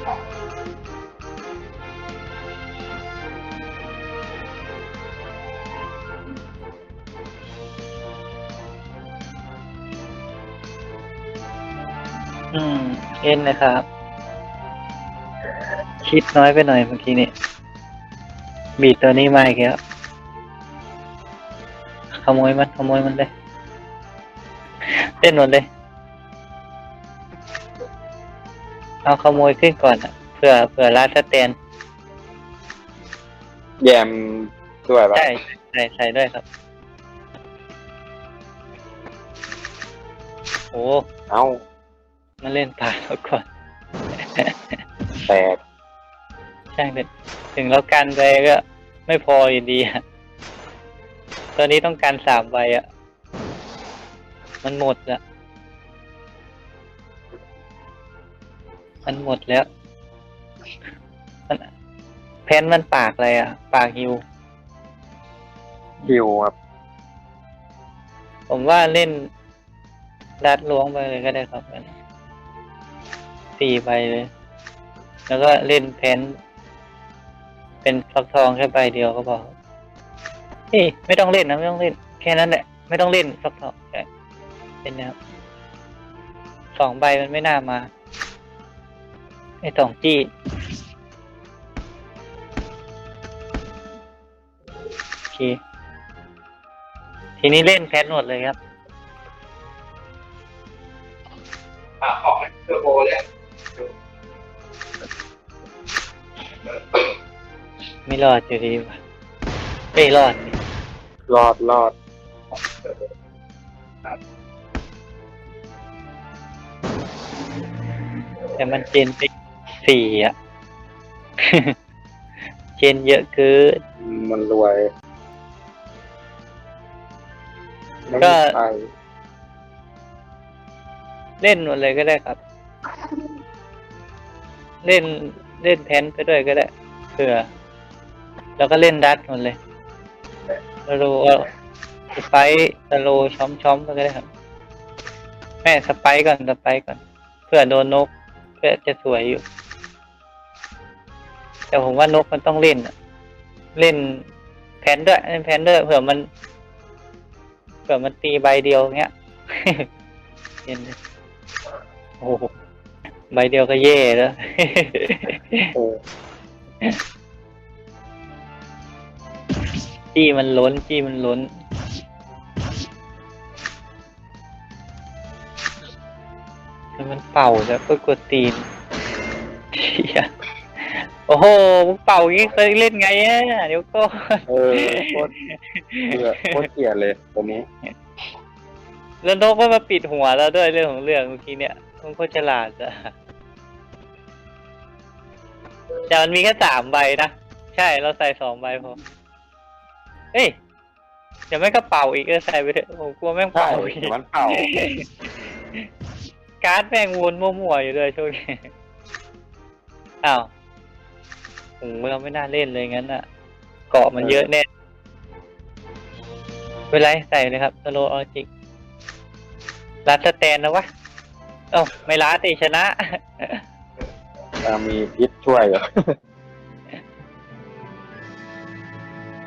อืม เอ็นนะครับ คิดน้อยไปหน่อยเมื่อกี้นี่บีดตัวนี้มาอีกแล้วขโมยมันขโมยมันเลยเต้นหมดเลย เอาขโมยขึ้นก่อนอะเผื่อเผื่อลาดสแตนแยมด้วยปะใช่ใส่ใส่ด้วยครับ โอ้เอ้ามาเล่นตายแล้วก่อน แตกช่างเถอะถึงแล้วกันไปก็ไม่พออยู่ดีอะตอนนี้ต้องการสามใบอะ มันหมดละ มันหมดแล้วมันแพนมันปากอะไรอะปากฮิว ฮิวครับ ผมว่าเล่นดัดล้วงไปเลยก็ได้ครับงั้นสี่ใบเลย แล้วก็เล่นแพนเป็นฟักทองแค่ใบเดียวก็พอเฮ้ยไม่ต้องเล่นนะไม่ต้องเล่น แค่นั้นแหละ ไม่ต้องเล่นฟักทองแค่เป็นนะครับสองใบมันไม่น่ามา ไอ้สองจี้ โอเค ทีนี้เล่นแพทหมดเลยครับ อ่าของเทอร์โบเนี่ยไม่รอดอยู่ดีว่ะไม่รอดนี่รอดรอดแต่มันเจนไป สี่อะเจนเยอะเกิน มันรวยไม่ก็ มีใครเล่นหมดเลยก็ได้ครับ เล่นเล่นแพนไปด้วยก็ได้เผื่อ แล้วก็เล่นดัดหมดเลยสโลว์สไปร์สโลว์ช้อมช้อมๆไปก็ได้ครับ แม่สไปร์ก่อนสไปร์ก่อน เพื่อโดนนกเพื่อจะสวยอยู่ แต่ผมว่านกมันต้องเล่นอะเล่นแพนด้วยเล่นแพนด้วยเผื่อมัน เผื่อมันตีใบเดียวเงี้ยเห็นโอ้โหใบเดียวก็เย่แล้วโอ้จี้มันล้นจี้มันล้นมันเป่าแล้วก็กดตีนเหี้ย โอ้โหมึงเป่าอย่างงี้เคยเล่นไงอะเดี๋ยวก็เออโคตรเกลียดโคตรเกลียดเลยตัวนี้ แล้วนกก็มาปิดหัวเราด้วยเรื่องของเรื่องเมื่อกี้เนี่ยมันก็ฉลาดอะแต่มันมีแค่สามใบนะ ใช่เราใส่สองใบพอเฮ้ยเดี๋ยวไม่งก็เป่าอีกเออใส่ไปเถอะผมกลัวแม่งใช่เป่าอีกเดี๋ยวมันเป่า การ์ดแม่งวนมั่วๆอยู่เลยช่วงนี้อ้าว ผมเราไม่น่าเล่นเลยงั้นอะ เกาะมันเยอะแน่เป็นไรใส่เลยครับสโลออจิกรัดสแตนนะวะ เอ้าไม่รัดติชนะ อ่ามีพิษช่วยเหรอ